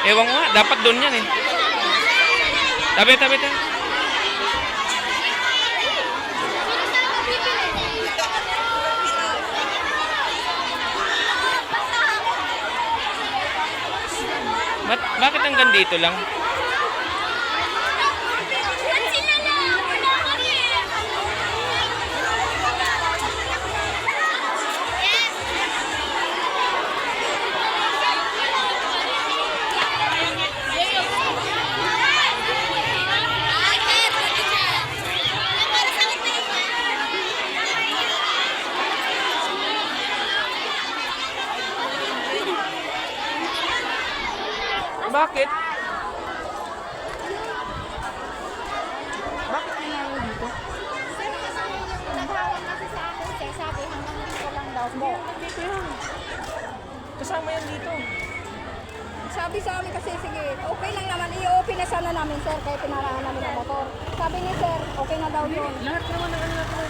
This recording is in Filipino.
Ewan ko nga, dapat doon yan eh. Tabi, tabi, tabi. Ba't, bakit hanggang dito lang? Bakit? Bakit nangyari dito? Sir, kasi naghawan kasi sa akin, sir. Sabi, hanggang dito lang daw po. Dito yan. Kasama yan dito. Sabi sa amin kasi, sige, okay lang naman. I-open na sana namin, sir, kaya pinarahan namin ang motor. Sabi ni sir, okay na daw yun. Lahat naman ng ano natin